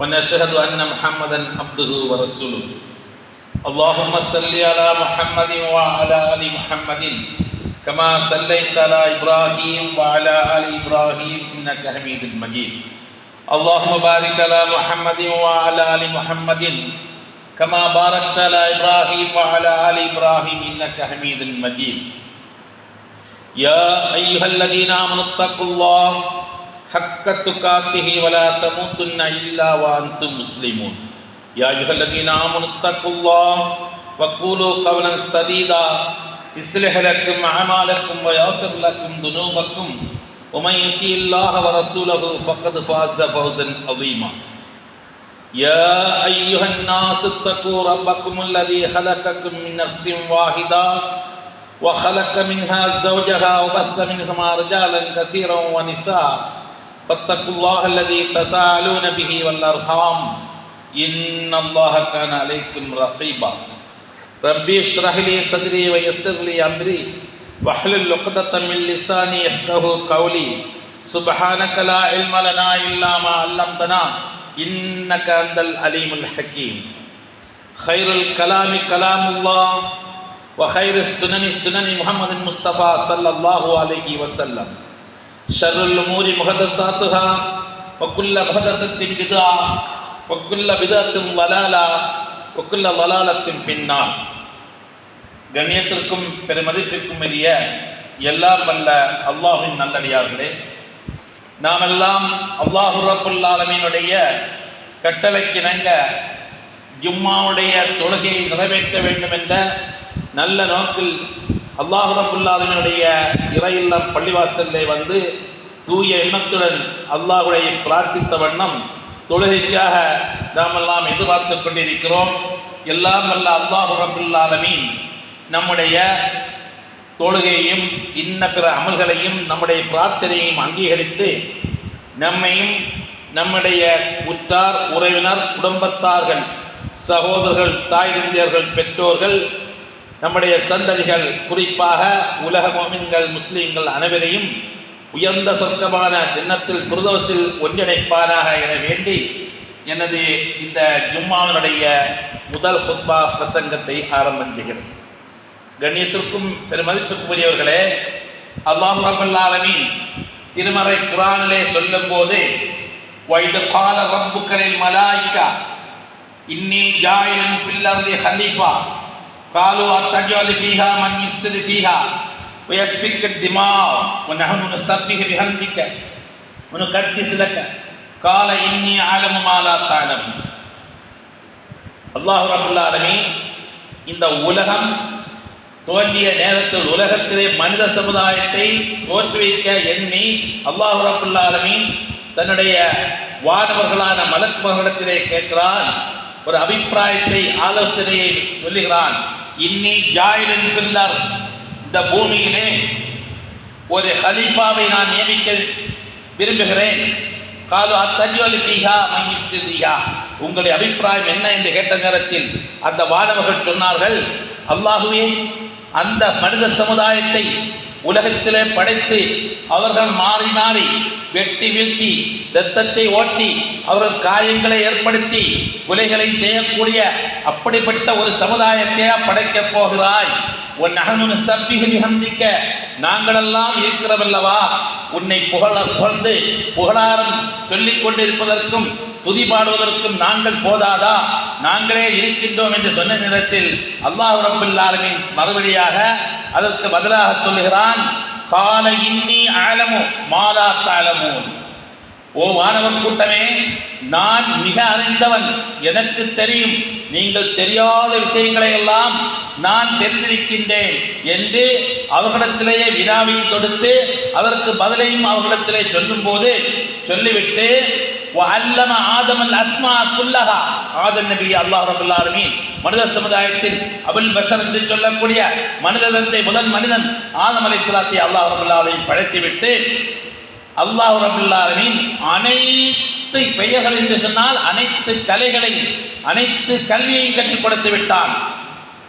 ونشهد أن محمدا عبده ورسوله. اللهم صل على محمد وعلى آل محمد كما صليت على إبراهيم وعلى آل إبراهيم إنك حميد مجيد. اللهم بارك على محمد وعلى آل محمد كما باركت على إبراهيم وعلى آل إبراهيم إنك حميد مجيد. يا أيها الذين آمنوا اتقوا الله حق تقاته ولا تموتن إلا وأنتم مسلمون. يا أيها الذين آمنوا اتقوا الله وقولوا قولا سديدا. يصلح لكم أعمالكم ويغفر لكم ذنوبكم. ومن يطع الله ورسوله فقد فاز فوزا عظيما. يا أيها الناس اتقوا ربكم الذي خلقكم من نفس واحدة وخلق منها زوجها وبث منهما رجالا كثيرا ونساء. فاتقوا الله الذي تساءلون به والأرحام. إن الله كان عليكم رقيبا. ربي اشرح لي صدري ويسر لي أمري. واحلل عقدة من لساني يفقه قولي. سبحانك لا علم لنا إلا ما علمتنا. إنك أنت العليم الحكيم. خير الكلام كلام الله. وخير السنن سنن محمد المصطفى صلى الله عليه وسلم. شر الأمور محدثاتها وكل محدثة بدعة وكل بدعة ضلالة وكل ضلالة في النار கண்ணியத்திற்கும் பெருமதிப்பிற்கும் உரிய எல்லாம் வல்ல அல்லாஹின் நல்லடியார்களே நாமெல்லாம் அல்லாஹு ரப்புல் ஆலமீனுடைய கட்டளைக்கிணங்க ஜும்மாவுடைய தொழுகையை நிறைவேற்ற வேண்டும் என்ற நல்ல நோக்கில் அல்லாஹு இறையில்லம் பள்ளிவாசல்லே வந்து தூய எண்ணத்துடன் அல்லாஹுடைய பிரார்த்தித்த வண்ணம் தொழுகைக்காக நாமெல்லாம் எதிர்பார்த்து கொண்டிருக்கிறோம். எல்லாம் வல்ல அல்லாஹு ரபுல்லாலமீன் நம்முடைய தொழுகையையும் இன்ன பிற அமல்களையும் நம்முடைய பிரார்த்தனையையும் அங்கீகரித்து நம்மையும் நம்முடைய உற்றார் உறவினர் குடும்பத்தார்கள் சகோதரர்கள் தாய் தந்தையர்கள் பெற்றோர்கள் நம்முடைய சந்ததிகள் குறிப்பாக உலக மோமின்கள் முஸ்லீம்கள் அனைவரையும் உயர்ந்த சொர்க்கமான தினத்தில் புரதோசில் ஒன்றிணைப்பானாக என வேண்டி எனது இந்த ஜும்மாவினுடைய முதல் ஹுத்பா பிரசங்கத்தை ஆரம்பம் செய்கிறேன் கண்ணியத்திற்கும் பெருமதிப்புக்குரியவர்களே அல்லாஹ் ரபுல்லாலமி திருமறை குரானிலே சொல்லும் போது வைது கால ரப்புக்கரில் மலாய்க்கா இன்னி ஜாயிலும் பில்லர்தி ஹலீஃபா காலு அத்தஜாலி ஃபீஹா மன் யுஃப்சிது ஃபீஹா ويسفك الدماء ونحن نسبح بحمدك ونقدس لك قال إني أعلم ما لا تعلم அல்லாஹ் ரபுல்லா ஆலமீன் இந்த உலகம் தோன்றிய நேரத்தில் உலகத்திலே மனித சமுதாயத்தை தோற்றுவிக்க எண்ணி அல்லாஹு ரபுல்லா ஆலமீன் தன்னுடைய வானவர்களான மலக்குமகளிடத்திலே கேட்கிறான் ஒரு அபிப்பிராயத்தை ஆலோசனையை சொல்லுகிறான். இன்னி ஜாயிலின் பில்லர் இந்த பூமியிலே ஒரு ஹலீஃபாவை நான் நியமிக்க விரும்புகிறேன். காலு அத்தஜோலி பீஹா உங்களுடைய அபிப்பிராயம் என்ன என்று கேட்ட நேரத்தில் அந்த வானவர்கள் சொன்னார்கள் அல்லாஹுவே அந்த மனித சமுதாயத்தை உலகத்திலே படைத்து அவர்கள் மாறி மாறி வெட்டி வீழ்த்தி இரத்தத்தை ஓட்டி அவர்கள் காயங்களை ஏற்படுத்தி கொலைகளை செய்யக்கூடிய அப்படிப்பட்ட ஒரு சமுதாயத்தை படைக்கப் போகிறாய். உன் அகனு சப்பிக மிகந்திக்க நாங்களெல்லாம் இருக்கிறவல்லவா? உன்னை புகழ புகழ்ந்து புகழாரம் சொல்லிக் கொண்டிருப்பதற்கும் துதி பாடுவதற்கும் நாங்கள் போதாதா? நாங்களே இருக்கின்றோம் என்று சொன்ன நேரத்தில் அல்லாஹ் ரபுல்லாலமின் மறுபடியாக அதற்கு பதிலாக சொல்லுகிறான் கால இன்னி ஆலமு மாலா தாளமூன் ஓ மாணவன் கூட்டமே நான் மிக அறிந்தவன் எனக்கு தெரியும் நீங்கள் தெரியாத விஷயங்களை எல்லாம் நான் தெரிந்திருக்கின்றேன் என்று அவர்களிடத்திலேயே வினாவையும் தொடுத்து அதற்கு பதிலையும் அவர்களிடத்திலே சொல்லும்போது சொல்லிவிட்டு وعلم آدم الأسماء كلها ஆதம் நபி அல்லாஹ் ரபுல் ஆலமீன் மனித சமுதாயத்தில் அபுல் பஷர் என்று சொல்லக்கூடிய மனிதத்தை முதல் மனிதன் ஆதம் அலைஹிஸ்ஸலாத்தை அல்லாஹ் ரபுல் ஆலமீன் படைத்துவிட்டு அல்லாஹ் ரபுல் ஆலமீன் அனைத்து பெயர்கள் என்று சொன்னால் அனைத்து கலைகளையும் அனைத்து கல்வியையும் கற்றுக் கொடுத்து விட்டான்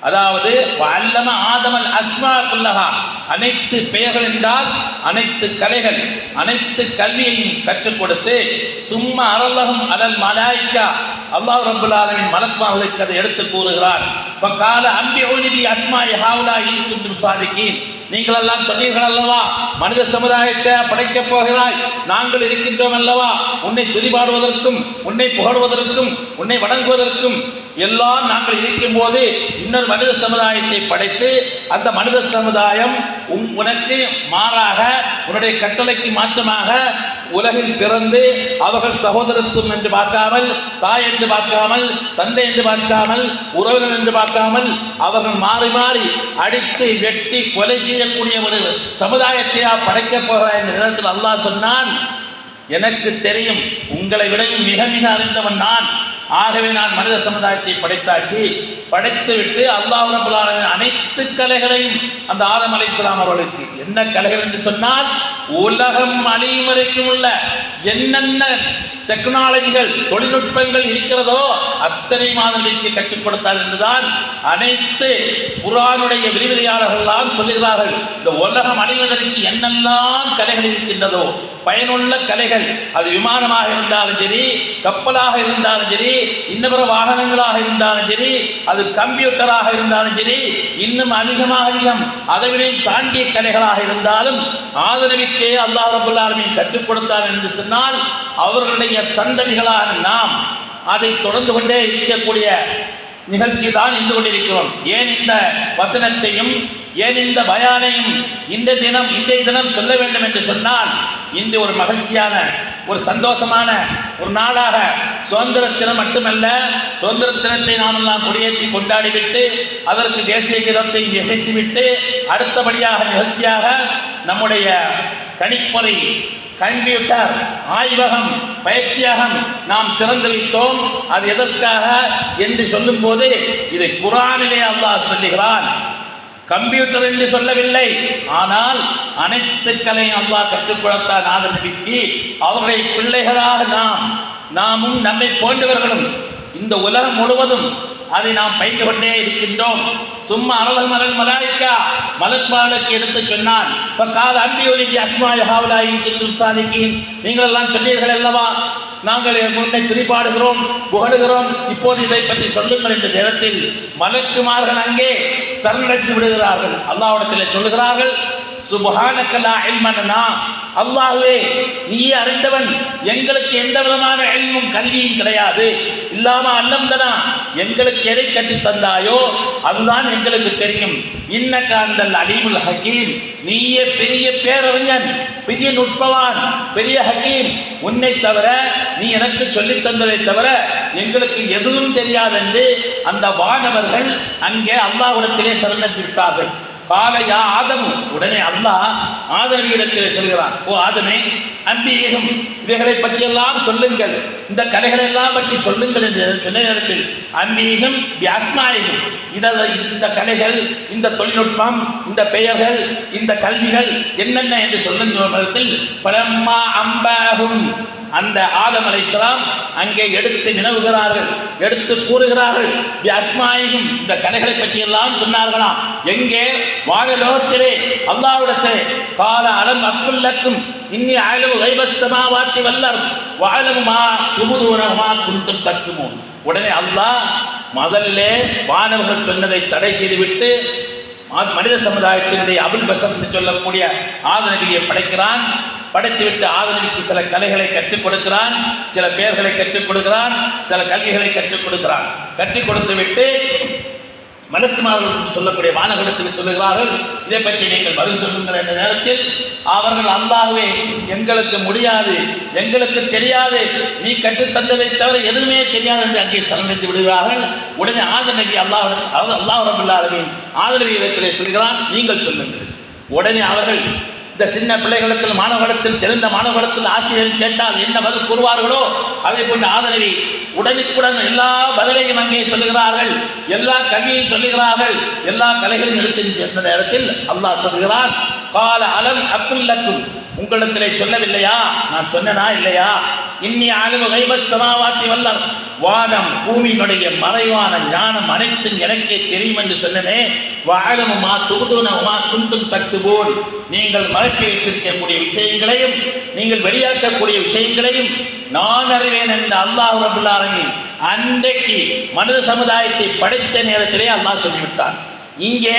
அதாவது அல்லம ஆதமல் அஸ்மா குல்லஹா. அனைத்து பெயர்கள் என்றால் அனைத்து கலைகள் அனைத்து கல்வியையும் கற்றுக் கொடுத்து சும்மா அரல்லகம் அலல் மலாய்க்கா. அல்லாஹ் ரபுல்லாலின் ஆலமின் அதை எடுத்து கூறுகிறார். இப்போ கால அம்பி ஒளிபி அஸ்மா யஹாவுலா இன்கும் சாதிக்கீன் நீங்கள் எல்லாம் சொன்னீர்கள் அல்லவா? மனித சமுதாயத்தை படைக்கப் போகிறாய். நாங்கள் இருக்கின்றோம் அல்லவா? உன்னை துதிபாடுவதற்கும் உன்னை புகழ்வதற்கும் உன்னை வணங்குவதற்கும் எல்லாம் நாங்கள் இருக்கும் போது இன்னொரு மனித சமுதாயத்தை படைத்து அந்த மனித சமுதாயம் உன் உனக்கு மாறாக உன்னுடைய கட்டளைக்கு மாற்றமாக உலகில் பிறந்து அவர்கள் சகோதரத்துவம் என்று பார்க்காமல் தாய் என்று பார்க்காமல் தந்தை என்று பார்க்காமல் உறவினர் என்று பார்க்காமல் அவர்கள் மாறி மாறி அடித்து வெட்டி கொலை செய்யக்கூடிய ஒரு சமுதாயத்தையா படைக்கப் போகிறார் என்ற நேரத்தில் அல்லாஹ் சொன்னான் எனக்கு தெரியும் உங்களை விடையும் மிக மிக அறிந்தவன் நான். ஆகவே நான் மனித சமுதாயத்தை படைத்தாச்சு. படைத்துவிட்டு அல்லாஹ் ரபுல் அனைத்து கலைகளையும் அந்த ஆதம் அலைஹிஸ்ஸலாம் அவர்களுக்கு என்ன கலைகள் என்று சொன்னால் உலகம் அழியும் வரைக்கும் உள்ள என்னென்ன டெக்னாலஜிகள் தொழில்நுட்பங்கள் இருக்கிறதோ அத்தனை மாதங்களுக்கு கற்றுக் கொடுத்தார் என்றுதான் அனைத்து குரானுடைய விரிவிலையாளர்கள்லாம் சொல்லுகிறார்கள். இந்த உலகம் அடைவதற்கு என்னெல்லாம் கலைகள் இருக்கின்றதோ பயனுள்ள கலைகள் அது விமானமாக இருந்தாலும் சரி கப்பலாக இருந்தாலும் சரி இன்னபிற வாகனங்களாக இருந்தாலும் சரி அது கம்ப்யூட்டராக இருந்தாலும் சரி இன்னும் அதிகமாக அதிகம் அதைவிட தாண்டிய கலைகளாக இருந்தாலும் ஆதரவிற்கே அல்லாஹ் ரபுல்லாலுமே கற்றுக் கொடுத்தார் என்று சொன்னால் அவர்களுடைய சந்ததிகளான நாம் அதை தொடர்ந்து கொண்டே இருக்கக்கூடிய நிகழ்ச்சி தான் இருந்து கொண்டிருக்கிறோம். ஏன் இந்த வசனத்தையும் ஏன் இந்த பயானையும் இந்த தினம் இன்றைய தினம் சொல்ல வேண்டும் என்று சொன்னால் இன்று ஒரு மகிழ்ச்சியான ஒரு சந்தோஷமான ஒரு நாளாக சுதந்திர தினம் மட்டுமல்ல சுதந்திர தினத்தை நாம் எல்லாம் கொடியேற்றி கொண்டாடிவிட்டு அதற்கு தேசிய கீதத்தை இசைத்துவிட்டு அடுத்தபடியாக நிகழ்ச்சியாக நம்முடைய கணிப்பொறி கம்ப்யூட்டர் ஆய்வகம் பயிற்சியகம் நாம் திறந்து வைத்தோம் அது எதற்காக என்று சொல்லும்போது இதை குரானிலே அல்லாஹ் சொல்லுகிறான். கம்ப்யூட்டர் என்று சொல்லவில்லை. ஆனால் அனைத்து கலையும் அல்லாஹ் கற்றுக் கொடுத்தார் நாதன் பிள்ளைகளாக நாம் நாமும் நம்மை போன்றவர்களும் இந்த உலகம் முழுவதும் அதை நாம் பயின்று கொண்டே இருக்கின்றோம். சும்மா அலல் மலன் மலாய்க்கா மலக்மாலுக்கு எடுத்து சொன்னான். இப்போ கால அன்பி ஒலிக்கு அஸ்மா ஹாவலாயின் கிந்தும் சாதிக்கின். நீங்கள் எல்லாம் சொன்னீர்கள் அல்லவா? நாங்கள் முன்னே திரிபாடுகிறோம் புகழுகிறோம். இப்போது இதை பற்றி சொல்லுங்கள் என்ற நேரத்தில் மலக்குமார்கள் அங்கே சரணடைந்து விடுகிறார்கள். அல்லாவிடத்தில் சொல்லுகிறார்கள் சுபஹானக்கல்லா இல்மனா அல்லாஹ்வே நீயே அறிந்தவன். எங்களுக்கு எந்த விதமான எல்மும் கல்வியும் கிடையாது. இல்லாம அல்லம்தனா எங்களுக்கு எதை கட்டி தந்தாயோ அதுதான் எங்களுக்கு தெரியும். இன்னக்க அந்த அடிமுல் ஹக்கீம் நீயே பெரிய பேரறிஞன் பெரிய நுட்பவான் பெரிய ஹக்கீம் உன்னை தவிர நீ எனக்கு சொல்லி தந்ததை தவிர எங்களுக்கு எதுவும் தெரியாதென்று அந்த வானவர்கள் அங்கே அல்லாஹ்விடத்திலே சரணத்து பாலையா காலையா ஆதமு. உடனே அல்லாஹ் ஆதரவிடத்திலே சொல்கிறான் ஓ ஆதமே அன்பீகம் இவைகளை பற்றியெல்லாம் சொல்லுங்கள். இந்த கலைகளை எல்லாம் பற்றி சொல்லுங்கள் என்று சொன்ன நேரத்தில் அன்பீகம் வியாஸ்மாயகம் இத இந்த கலைகள் இந்த தொழில்நுட்பம் இந்த பெயர்கள் இந்த கல்விகள் என்னென்ன? என்று சொல்லுகிற நேரத்தில் பலம்மா அம்பாகும் அந்த ஆதம் அலைஹிஸ்ஸலாம் அங்கே எடுத்து நினைவுகிறார்கள் எடுத்து கூறுகிறார்கள். அஸ்மாயும் இந்த கலைகளை பற்றியெல்லாம் சொன்னார்களாம் எங்கே? வாழலோகத்திலே அல்லாவிடத்திலே கால அலம் அக்குல்லக்கும் இன்னி அயலவு கைபசமாவாத்தி வல்லர் வாழவுமா துமுதூரமா குண்டும் தக்குமோ உடனே அல்லாஹ் முதலிலே வானவர்கள் சொன்னதை தடை செய்துவிட்டு மனித சமுதாயத்தினுடைய அபுல் பசம் என்று சொல்லக்கூடிய ஆதரவியை படைக்கிறான். படைத்துவிட்டு ஆதரவிக்கு சில கலைகளை கற்றுக் கொடுக்கிறான் சில பெயர்களை கற்றுக் கொடுக்கிறான் சில கல்விகளை கற்றுக் கொடுக்கிறான். கற்றுக் கொடுத்து விட்டு மலக்குமார்கள் சொல்லக்கூடிய வானகடத்துக்கு சொல்லுகிறார்கள் இதை பற்றி நீங்கள் பதில் சொல்லுங்கள் என்ற நேரத்தில் அவர்கள் அல்லாகவே எங்களுக்கு முடியாது எங்களுக்கு தெரியாது நீ கற்றுத்தந்ததை தவிர எதுவுமே தெரியாது என்று அங்கே சரணடைந்து விடுகிறார்கள். உடனே ஆதர் நபி அல்லாஹ் அதாவது அல்லாஹ் ரபுல்லாலுமே ஆதரவு இடத்திலே சொல்கிறான் நீங்கள் சொல்லுங்கள். உடனே அவர்கள் இந்த சின்ன பிள்ளைகளுக்கு மாணவர்களுக்கு தெரிந்த மாணவர்களுக்கு ஆசிரியர் கேட்டால் என்ன பதில் கூறுவார்களோ அதை கொண்டு ஆதரவி உடனுக்குடன் எல்லா பதிலையும் அங்கே சொல்லுகிறார்கள். எல்லா கல்வியையும் சொல்லுகிறார்கள். எல்லா கலைகளும் எடுத்து சென்ற நேரத்தில் அல்லாஹ் சொல்கிறார் கால அலம் அப்துல்லக்கும் உங்களிடத்திலே சொல்லவில்லையா? நான் சொன்னனா இல்லையா? இன்னி ஆளும் கைபஸ் சமாவாத்தி வல்லர். வானம் பூமியினுடைய மறைவான ஞானம் அனைத்தும் எனக்கே தெரியும் என்று சொன்னனே. வாழமும் மா துகுதுன மா குந்தும் தட்டு போல் நீங்கள் மறைத்து வைத்திருக்கக்கூடிய விஷயங்களையும் நீங்கள் வெளியாக்கக்கூடிய விஷயங்களையும் நான் அறிவேன் என்று அல்லாஹ் ரபுல் அன்றைக்கு மனித சமுதாயத்தை படைத்த நேரத்திலே அல்லாஹ் சொல்லிவிட்டான். இங்கே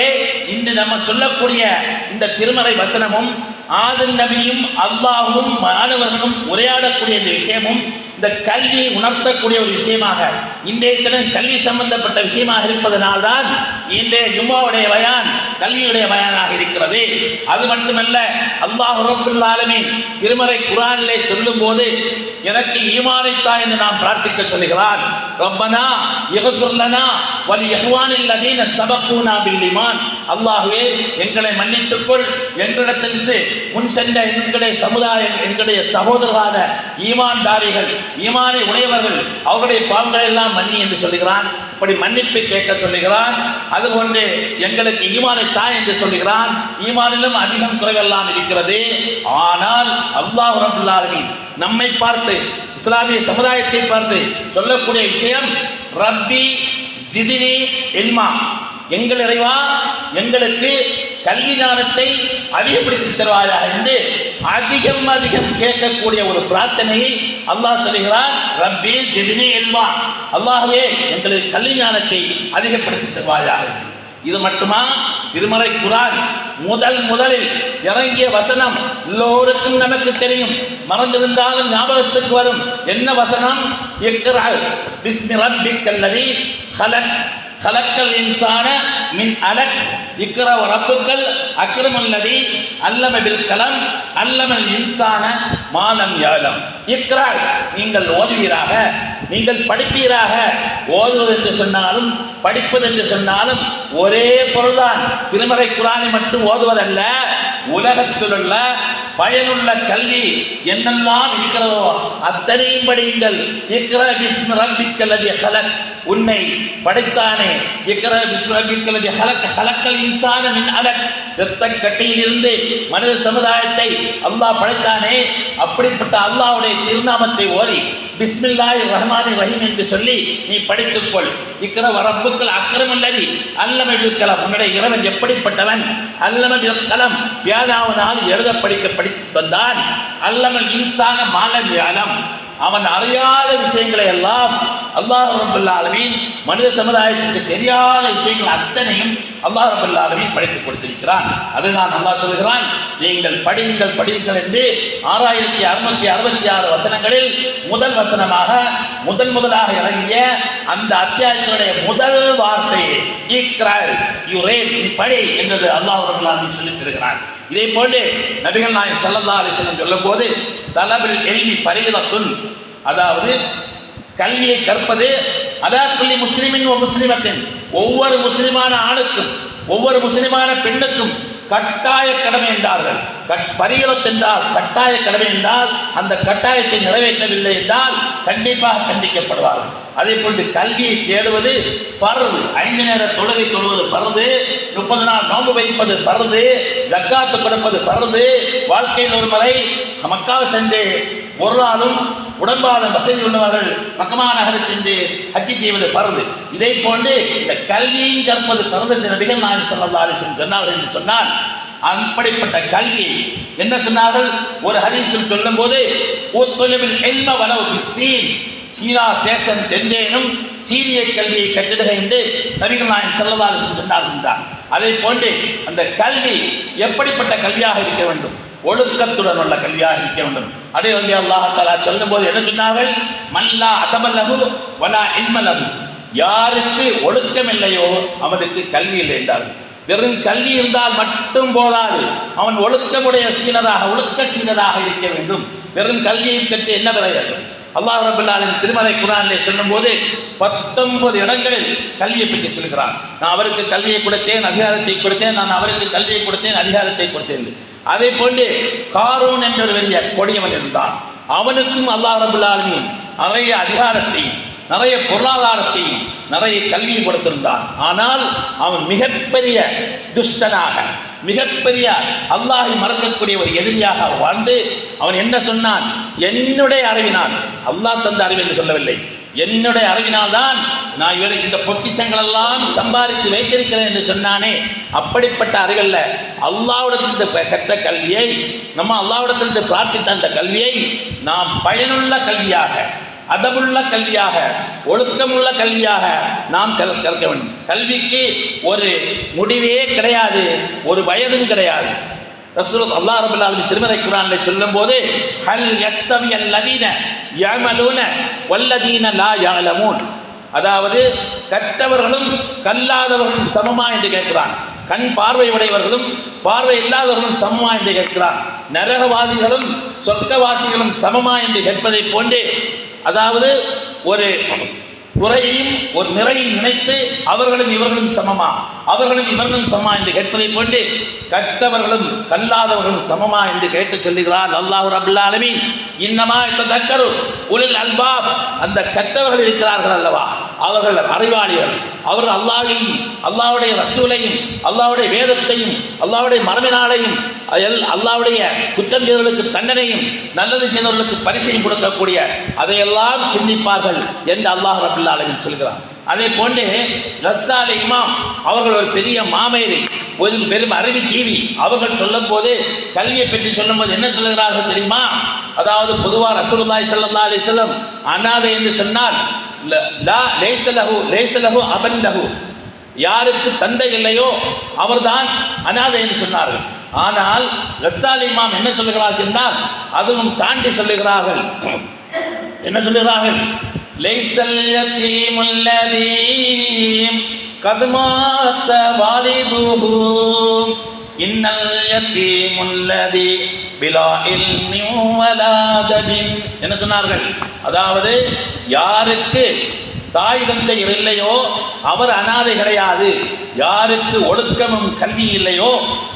இன்று நம்ம சொல்லக்கூடிய இந்த திருமலை வசனமும் ஆதன் நபியும் அல்லாஹும் மாணவர்களும் உரையாடக்கூடிய இந்த விஷயமும் இந்த கல்வியை உணர்த்தக்கூடிய ஒரு விஷயமாக இன்றைய தினம் கல்வி சம்பந்தப்பட்ட விஷயமாக இருப்பதனால்தான் இன்றைய ஜும்மாவுடைய பயான் கல்வியுடைய பயானாக இருக்கிறது. அது மட்டுமல்ல அல்லாஹ் ரபுல்லாலுமே திருமறை குரானிலே சொல்லும்போது எனக்கு ஈமானைத்தா என்று நாம் பிரார்த்திக்க சொல்லுகிறார். ரப்பனா இகசுர்லனா வலி யஹ்வானில் அதீன சபக்கூனா பில்லிமான் அல்லாஹுவே எங்களை மன்னித்துக்கொள். எங்களிடத்திலிருந்து முன் சென்ற எங்களுடைய சமுதாயம் எங்களுடைய சகோதரரான ஈமான்தாரிகள் ஈமானை உடையவர்கள் அவர்களுடைய பாவங்களை எல்லாம் மன்னி என்று சொல்லுகிறான். இப்படி மன்னிப்பு கேட்க சொல்லுகிறான். அதுபோன்று எங்களுக்கு ஈமானை தாய் என்று சொல்லுகிறான். ஈமானிலும் அதிகம் குறைவெல்லாம் இருக்கிறது. ஆனால் அல்லாஹ் ரபுல் நம்மை பார்த்து இஸ்லாமிய சமுதாயத்தை பார்த்து சொல்லக்கூடிய விஷயம் ரப்பி ஜிதினி இல்மா. எங்கள் இறைவா எங்களுக்கு கல்வி ஞானத்தை அதிகப்படுத்தி தருவாயா என்று அதிகம் அதிகம் கேட்கக்கூடிய ஒரு பிரார்த்தனையை அல்லாஹ் சொல்கிறார் ரப்பி ஜிதினி எல்வா அல்லாஹே எங்களுக்கு கல்வி ஞானத்தை அதிகப்படுத்தி தருவாயா இது மட்டுமா? திருமறை குரான் முதல் முதலில் இறங்கிய வசனம் எல்லோருக்கும் நமக்கு தெரியும். மறந்திருந்தாலும் ஞாபகத்துக்கு வரும். என்ன வசனம்? இக்ரா ஹலக்கல் இன்சான மின் அலக் இக்ரா ரப்புக்கள் அக்ரமல்லதி அல்லம பில் கலம் அல்லமல் இன்சான மாலம் யாலம். இக்ரா நீங்கள் ஓதுவீராக நீங்கள் படிப்பீராக. ஓதுவது என்று சொன்னாலும் படிப்பது என்று சொன்னாலும் ஒரே பொருள்தான். திருமறை குரானை மட்டும் ஓதுவதல்ல உலகத்தில் உள்ள பயனுள்ள கல்வி என்னெல்லாம் இருக்கிறதோ அத்தனையும் படியுங்கள் இக்கிற பிஸ்ம ரப்பிக்கல்லதி ஹலக். உன்னை படைத்தானே. இக்கிற பிஸ்ம ரப்பிக்கல்லதி ஹலக். ஹலக்கல் இன்சான மின் அலக். இரத்த கட்டியிலிருந்து மனித சமுதாயத்தை அல்லாஹ் படைத்தானே? அப்படிப்பட்ட அல்லாஹுடைய திருநாமத்தை ஓதி பிஸ்மில்லாய் ரஹ்மானி ரஹீம் என்று சொல்லி நீ படித்துக்கொள் இக்கிற வரப்புக்கள் அக்கிரமல்லதி அல்லம கலம் உன்னுடைய இறைவன் எப்படிப்பட்டவன்? அல்லம கலம் வியாதாவனால் எழுத படிக்க படித்து தந்தான். அல்லமல் இன்சான மாலம் வியாதம் அவன் அறியாத விஷயங்களை எல்லாம் அல்லாஹ் ரபுல்லாலமீன் மனித சமுதாயத்துக்கு தெரியாத விஷயங்கள் அத்தனையும் அல்லாஹ் ரபுல்லா ஆலமீன் படித்து கொடுத்திருக்கிறான். அதுதான் அல்லாஹ் சொல்கிறான் நீங்கள் படியுங்கள் படியுங்கள் என்று ஆறாயிரத்தி அறுநூத்தி அறுபத்தி ஆறு வசனங்களில் முதல் வசனமாக முதன் முதலாக இறங்கிய அந்த அத்தியாயத்தினுடைய முதல் வார்த்தை இக்ரால் யூ நீ படி என்றது அல்லாஹ் ரபுல்லா சொல்லித்திருக்கிறான் சொல்லித் தருகிறான். இதே போன்று நபிகள் நாயன் ஸல்லல்லாஹு அலைஹி சொல்லும் போது தலபில் எழுதி பரிதத்துன் அதாவது கல்வியை கற்பது அதா முஸ்லிமின் ஒரு முஸ்லிமத்தின். ஒவ்வொரு முஸ்லிமான ஆணுக்கும் ஒவ்வொரு முஸ்லிமான பெண்ணுக்கும் கட்டாய கடமை என்றார்கள். கட் என்றால் கட்டாய கடமை என்றால் அந்த கட்டாயத்தை நிறைவேற்றவில்லை என்றால் கண்டிப்பாக கண்டிக்கப்படுவார்கள். அதே போன்று கல்வியை தேடுவது பருது. ஐந்து நேர தொழுகை தொழுவது பருது. முப்பது நாள் நோம்பு வைப்பது பருது. ஜக்காத்து கொடுப்பது பருது. வாழ்க்கையில் ஒரு முறை மக்காவை சென்று ஒரு நாளும் உடம்பாலும் வசதி உள்ளவர்கள் மக்கமா நகரை சென்று ஹஜ்ஜி செய்வது பருது. இதை போன்று இந்த கல்வியும் கற்பது பருது என்று நபிகள் நாயகம் ஸல்லல்லாஹு சொன்னார்கள் என்று சொன்னால் அப்படிப்பட்ட கல்வி என்ன சொன்னார்கள்? ஒரு ஹதீஸில் சொல்லும்போது ஒத்துழைவில் எல்ம வளவு பிசீன் சீனா தேசம் தென்றேனும் சீரிய கல்வியை கட்டிடுக என்று நபிகள் நாயகம் ஸல்லல்லாஹு அலைஹி வஸல்லம் சொன்னார்கள் போன்று அந்த கல்வி எப்படிப்பட்ட கல்வியாக இருக்க வேண்டும்? ஒழுக்கத்துடன் உள்ள கல்வியாக இருக்க வேண்டும். அதே வந்து அல்லாஹாலா சொல்லும் போது என்ன சொன்னார்கள்? மல்லா அதமல்லகு வலா இன்மலகு யாருக்கு ஒழுக்கம் இல்லையோ அவனுக்கு கல்வி இல்லை என்றார்கள் வெறும் கல்வி இருந்தால் மட்டும் போதாது. அவன் ஒழுக்கமுடைய சீனராக ஒழுக்க சீனராக இருக்க வேண்டும். வெறும் கல்வியை பெற்று என்ன கிடையாது அல்லாஹ் ரபுல்லாலின் திருமலை குரானிலே சொல்லும்போது பத்தொன்பது இடங்களில் கல்வியை பற்றி சொல்கிறான் நான் அவருக்கு கல்வியை கொடுத்தேன் அதிகாரத்தை கொடுத்தேன். நான் அவருக்கு கல்வியை கொடுத்தேன் அதிகாரத்தை கொடுத்தேன். அதை போன்று காரோன் என்ற ஒரு பெரிய கொடியவன் இருந்தான். அவனுக்கும் அல்லாஹ் ரபுல்லாலுமே நிறைய அதிகாரத்தையும் நிறைய பொருளாதாரத்தையும் நிறைய கல்வியும் கொடுத்திருந்தான். ஆனால் அவன் மிகப்பெரிய துஷ்டனாக மிகப்பெரிய அல்லாஹை மறக்கக்கூடிய ஒரு எதிரியாக வாழ்ந்து அவன் என்ன சொன்னான்? என்னுடைய அறிவினான் அல்லாஹ் தந்த அறிவு என்று சொல்லவில்லை. என்னுடைய அறிவினால்தான் நான் இவரை இந்த பொக்கிஷங்கள் எல்லாம் சம்பாதித்து வைத்திருக்கிறேன் என்று சொன்னானே. அப்படிப்பட்ட அறிவல்ல அல்லாவிடத்திலிருந்து கற்ற கல்வியை நம்ம அல்லாவிடத்திலிருந்து பிரார்த்தித்த அந்த கல்வியை நாம் பயனுள்ள கல்வியாக அதமுள்ள கல்வியாக ஒழுக்கமுள்ள கல்வியாக நாம் கல் கற்க வேண்டும். கல்விக்கு ஒரு முடிவே கிடையாது ஒரு வயதும் கிடையாது. ரசூல் அல்லாஹ் ரபுல் திருமறை குரானில் சொல்லும்போது ஹல் யஸ்தவி அல்லதீன யமலூன வல்லதீன லா அதாவது கற்றவர்களும் கல்லாதவர்களும் சமமா என்று கேட்கிறான். கண் பார்வை உடையவர்களும் பார்வை இல்லாதவர்களும் சமமா என்று கேட்கிறான். நரகவாதிகளும் சொர்க்கவாசிகளும் சமமா என்று கேட்பதை போன்றே. அதாவது ஒரு குறையும் ஒரு நிறையும் நினைத்து அவர்களும் இவர்களும் சமமா? அவர்களும் இவர்களும் சமமா என்று கேட்பதை கொண்டு கற்றவர்களும் கல்லாதவர்களும் சமமா என்று கேட்டு சொல்லுகிறார் அல்லாஹ் அபுல்லா அலமி இன்னமா இந்த தக்கரு உலில் அல்பாப். அந்த கற்றவர்கள் இருக்கிறார்கள் அல்லவா? அவர்கள் அறிவாளிகள். அவர்கள் அல்லாவையும் அல்லாவுடைய ரசூலையும் அல்லாவுடைய வேதத்தையும் அல்லாஹ்வுடைய மரபினாலையும் அல்லாவுடைய அல்லாஹ்வுடைய குற்றம் செய்தவர்களுக்கு தண்டனையும் நல்லது செய்தவர்களுக்கு பரிசையும் கொடுக்கக்கூடிய அதையெல்லாம் சிந்திப்பார்கள் என்று அல்லாஹ் ரபுல்லா அலமின் சொல்கிறார் அதே போன்று கஸ்ஸால் இமாம் அவர்கள் ஒரு பெரிய மாமேதை ஒரு பெரும் அறிவு ஜீவி. அவர்கள் சொல்லும் போது கல்வியை பற்றி சொல்லும் போது என்ன சொல்லுகிறார்கள் தெரியுமா? அதாவது பொதுவாக ரசூலுல்லாஹி ஸல்லல்லாஹு அலி செல்லம் அனாதை என்று சொன்னால் ல- லா லேசலஹு லேசலஹு அபன் லகு யாருக்கு தந்தை இல்லையோ அவர்தான் அனாதை என்று சொன்னார்கள். ஆனால் ரஸ்ஸால் இமாம் என்ன சொல்லுகிறார்கள் என்றால் அதுவும் தாண்டி சொல்லுகிறார்கள். என்ன சொல்லுகிறார்கள்? லைசல் யத்தீமுல் லதீம் கத் இன்னல் யத்தீமுல் லதீ பிலா இல்மி என்ன சொன்னார்கள். அதாவது யாருக்கு தாய் தந்தை இல்லையோ அவர் அனாதை கிடையாது. யாருக்கு ஒழுக்கமும் கல்வி இல்லையோ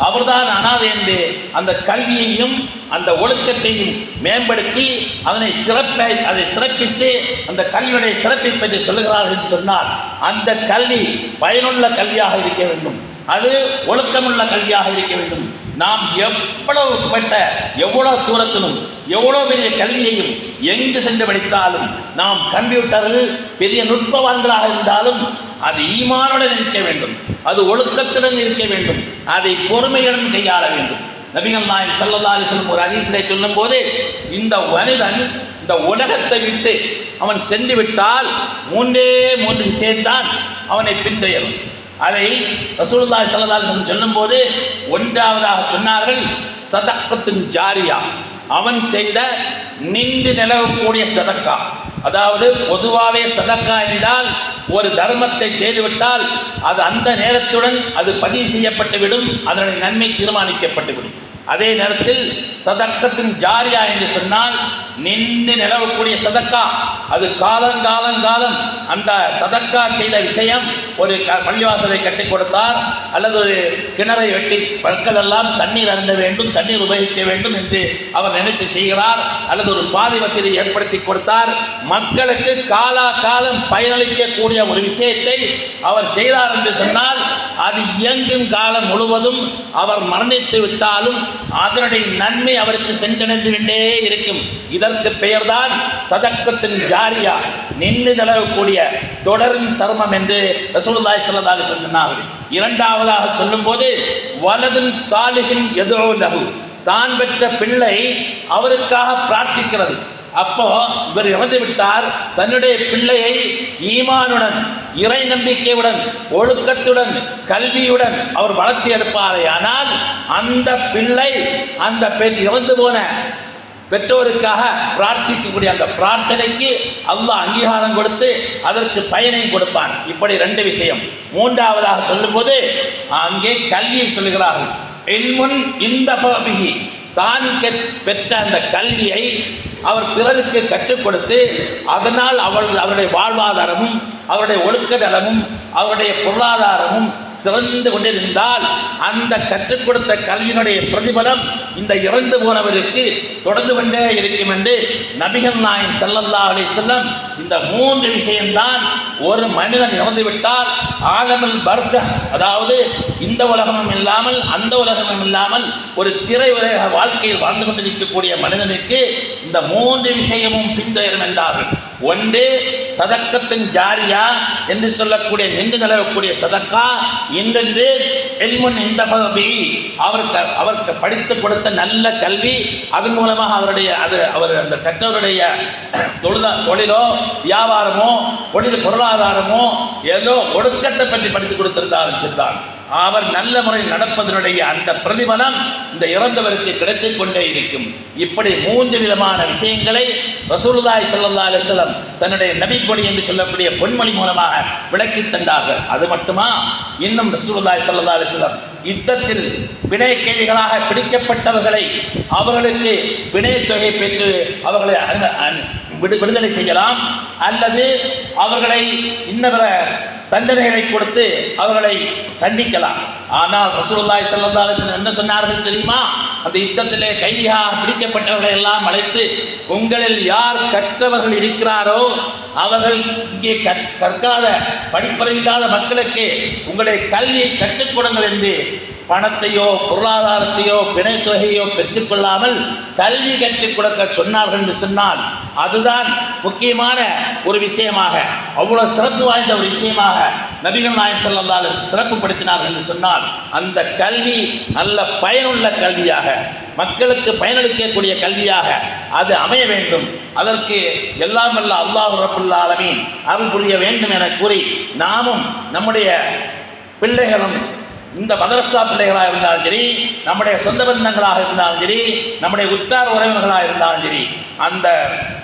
அவர்தான் அனாதை என்று அந்த கல்வியையும் அந்த ஒழுக்கத்தையும் மேம்படுத்தி அதனை சிறப்பை அதை சிறப்பித்து அந்த கல்வியுடைய சிறப்பை பற்றி சொல்லுகிறார்கள் என்று சொன்னால் அந்த கல்வி பயனுள்ள கல்வியாக இருக்க வேண்டும். அது ஒழுக்கமுள்ள கல்வியாக இருக்க வேண்டும். நாம் எவ்வளவு பட்ட எவ்வளவு தூரத்திலும் எவ்வளவு பெரிய கல்வியையும் எங்கு சென்று படித்தாலும் நாம் கம்ப்யூட்டர்கள் பெரிய நுட்பவான்களாக இருந்தாலும் அது ஈமானுடன் இருக்க வேண்டும். அது ஒழுக்கத்துடன் இருக்க வேண்டும். அதை பொறுமையுடன் கையாள வேண்டும். நபிகள் நாயகம் ஸல்லல்லாஹு சொல்லும் ஒரு ஒரு சொல்லும் சொல்லும்போது இந்த மனிதன் இந்த உலகத்தை விட்டு அவன் சென்று விட்டால் மூன்றே மூன்று விஷயம்தான் அவனை பின்தொயரும். அதை ரசூலுல்லாஹி ஸல்லல்லாஹு சொல்லும்போது ஒன்றாவதாக சொன்னார்கள் சதக்கத்தின் ஜாரியா. அவன் செய்த நின்று நிலவக்கூடிய சதக்கா. அதாவது பொதுவாகவே சதக்கா என்றால் ஒரு தர்மத்தை செய்துவிட்டால் அது அந்த நேரத்துடன் அது பதிவு செய்யப்பட்டுவிடும் அதனுடைய நன்மை தீர்மானிக்கப்பட்டுவிடும். அதே நேரத்தில் சதக்கத்தின் ஜாரியா என்று சொன்னால் நின்று நிலவக்கூடிய சதக்கா. அது காலங்காலம் காலம் அந்த சதக்கா செய்த விஷயம் ஒரு க பள்ளிவாசலை கட்டி கொடுத்தார். அல்லது ஒரு கிணறை வெட்டி மக்கள் எல்லாம் தண்ணீர் அருந்த வேண்டும் தண்ணீர் உபயோகிக்க வேண்டும் என்று அவர் நினைத்து செய்கிறார். அல்லது ஒரு பாதை வசதி ஏற்படுத்தி கொடுத்தார். மக்களுக்கு காலா காலம் பயனளிக்கக்கூடிய ஒரு விஷயத்தை அவர் செய்தார் என்று சொன்னால் அது இயங்கும் காலம் முழுவதும் அவர் மரணித்து விட்டாலும் அதனுடைய நன்மை அவருக்கு சென்றடைந்து கொண்டே இருக்கும். இதற்கு பெயர்தான் சதக்கத்தின் ஜாரியா நின்று தளரக்கூடிய தொடரும் தர்மம் என்று ரசூலுல்லாய் சொல்லதாக சொன்னார் இரண்டாவதாக சொல்லும்போது வலதும் சாலிகின் எதோ லகு தான் பெற்ற பிள்ளை அவருக்காக பிரார்த்திக்கிறது. அப்போ இவர் இறந்து விட்டார். தன்னுடைய பிள்ளையை ஈமானுடன் இறை நம்பிக்கையுடன் ஒழுக்கத்துடன் கல்வியுடன் அவர் வளர்த்தி எடுப்பாரே. ஆனால் அந்த பிள்ளை அந்த பெண் இறந்து போன பெற்றோருக்காக பிரார்த்திக்கக்கூடிய அந்த பிரார்த்தனைக்கு அல்லாஹ் அங்கீகாரம் கொடுத்து அதற்கு பயனையும் கொடுப்பான். இப்படி ரெண்டு விஷயம். மூன்றாவதாக சொல்லும்போது அங்கே கல்வியை சொல்லுகிறார்கள். இல்முன் இந்த தான் பெற்ற அந்த கல்வியை அவர் பிறருக்கு கற்றுக் கொடுத்து அதனால் அவள் அவருடைய வாழ்வாதாரமும் அவருடைய ஒழுக்க நலமும் அவருடைய பொருளாதாரமும் சிறந்து கொண்டிருந்தால் அந்த கற்றுக் கொடுத்த கல்வியினுடைய பிரதிபலம் இந்த இறந்து போனவருக்கு தொடர்ந்து கொண்டே இருக்கும் என்று நபிகள் நாயம் செல்லல்லா அலைஹி செல்லம் இந்த மூன்று விஷயம்தான் ஒரு மனிதன் இறந்துவிட்டால் ஆகமல் பர்ச அதாவது இந்த உலகமும் இல்லாமல் அந்த உலகமும் இல்லாமல் ஒரு திரை உலக வாழ்க்கையில் வாழ்ந்து கொண்டிருக்கக்கூடிய மனிதனுக்கு இந்த மூன்று விஷயமும் பின்தொடரும் என்றார்கள். ஒன்று சதக்கத்தின் ஜாரியா என்று சொல்லக்கூடிய நின்று நிலவக்கூடிய சதக்கா இன்றென்று எல்முன் இந்த அவருக்கு அவருக்கு படித்து கொடுத்த நல்ல கல்வி அதன் மூலமாக அவருடைய அது அவர் அந்த கற்றவருடைய தொழில தொழிலோ வியாபாரமோ தொழில் பொருளாதாரமோ ஏதோ ஒடுக்கத்தை பற்றி படித்து கொடுத்திருந்தாலும் சரிதான். அவர் நல்ல முறையில் நடப்பதனுடைய அந்த பிரதிபலம் இந்த இறந்தவருக்கு கிடைத்துக் கொண்டே இருக்கும். இப்படி மூன்று விதமான விஷயங்களை ரசூலுதாய் சல்லா அலிஸ்லம் தன்னுடைய நபிப்பொடி என்று சொல்லக்கூடிய பொன்மொழி மூலமாக விளக்கி தந்தார்கள். அது மட்டுமா? இன்னும் ரசூலுதாய் சல்லா அலிஸ்லம் யுத்தத்தில் பிணை கைதிகளாக பிடிக்கப்பட்டவர்களை அவர்களுக்கு பிணை தொகை பெற்று அவர்களை விடு விடுதலை செய்யலாம். அல்லது அவர்களை இன்னவர தண்டனைகளை கொடுத்து அவர்களை தண்டிக்கலாம். ஆனால் ரசூலுல்லாஹி ஸல்லல்லாஹு என்ன சொன்னார்கள் தெரியுமா? அந்த யுத்தத்திலே கைதியாக பிடிக்கப்பட்டவர்களை எல்லாம் அழைத்து உங்களில் யார் கற்றவர்கள் இருக்கிறாரோ அவர்கள் இங்கே கற்- கற்காத படிப்பறிவில்லாத மக்களுக்கு உங்களுடைய கல்வியை கற்றுக் கொடுங்கள் என்று பணத்தையோ பொருளாதாரத்தையோ பிணைத்தொகையோ பெற்றுக்கொள்ளாமல் கல்வி கற்றுக் கொடுக்க சொன்னார்கள் என்று சொன்னால் அதுதான் முக்கியமான ஒரு விஷயமாக அவ்வளோ சிறப்பு வாய்ந்த ஒரு விஷயமாக நபிகள் நாயன் செல்லந்தால் சிறப்பு படுத்தினார்கள் சிறப்புப்படுத்தினார்கள் என்று சொன்னால் அந்த கல்வி நல்ல பயனுள்ள கல்வியாக மக்களுக்கு பயனளிக்கக்கூடிய கல்வியாக அது அமைய வேண்டும். அதற்கு எல்லாம் வல்ல அல்லாஹ் ரபுல்லா ஆலமீன் அருள் புரிய வேண்டும் என கூறி நாமும் நம்முடைய பிள்ளைகளும் இந்த மதரசா பிள்ளைகளாக இருந்தாலும் சரி நம்முடைய சொந்த பந்தங்களாக இருந்தாலும் சரி நம்முடைய உத்தார் உறவினர்களாக இருந்தாலும் சரி அந்த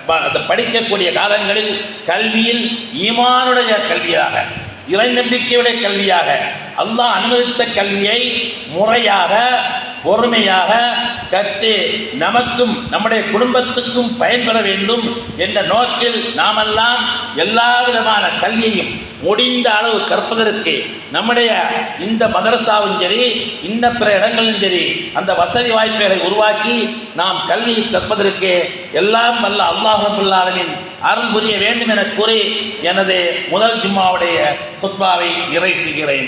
ப- அந்த படிக்கக்கூடிய காலங்களில் கல்வியில் ஈமானுடைய கல்வியாக இறை நம்பிக்கையுடைய கல்வியாக அல்லாஹ் அனுமதித்த கல்வியை முறையாக பொறுமையாக கற்று நமக்கும் நம்முடைய குடும்பத்துக்கும் பயன்பெற வேண்டும் என்ற நோக்கில் நாமெல்லாம் எல்லா விதமான கல்வியையும் முடிந்த அளவு கற்பதற்கு நம்முடைய இந்த மதரசாவும் சரி இந்த பிற இடங்களும் சரி அந்த வசதி வாய்ப்புகளை உருவாக்கி நாம் கல்வியை கற்பதற்கு எல்லாம் வல்ல அல்லாஹுல்லாவின் அருள் புரிய வேண்டும் என கூறி எனது முதல் ஜும்மாவுடைய குத்பாவை இறை செய்கிறேன்.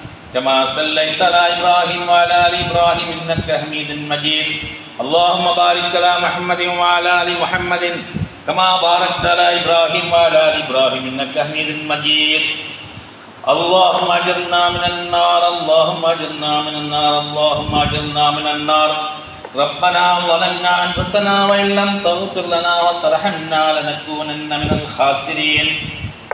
كما صليت على ابراهيم وعلى ال ابراهيم انك حميد مجيد اللهم بارك على محمد وعلى ال محمد كما باركت على ابراهيم وعلى ال ابراهيم انك حميد مجيد اللهم اجرنا من النار اللهم اجرنا من النار اللهم اجرنا من النار ربنا ظلمنا انفسنا وان لم تغفر لنا وترحمنا لنكونن من الخاسرين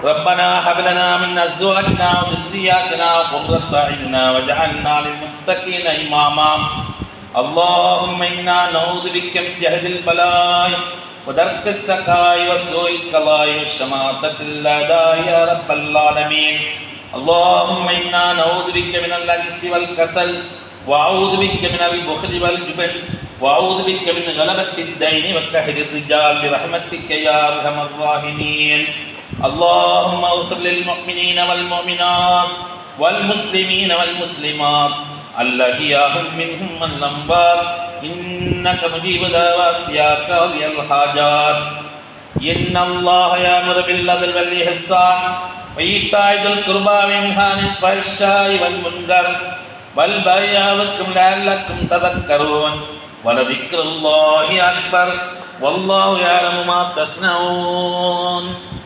ربنا هب لنا من ازواجنا وذرياتنا قرة اعيننا واجعلنا للمتقين اماما اللهم انا نعوذ بك من جهد البلاء ودرك السقاء وسوء القضاء والشماتة الاعداء يا رب العالمين اللهم انا نعوذ بك من العجز والكسل واعوذ بك من البخل والجبن واعوذ بك من غلبة الدين وقهر الرجال برحمتك يا ارحم الراحمين اللهم اغفر للمؤمنين والمؤمنات والمسلمين والمسلمات الأحياء منهم والأموات إنك مجيب دعوات يا قاضي الحاجات. إن الله يأمر بالعدل والإحسان وإيتاء ذي القربى وينهى عن الفحشاء والمنكر والبغي يعظكم لعلكم تذكرون. ولذكر الله أكبر. والله يعلم ما تصنعون.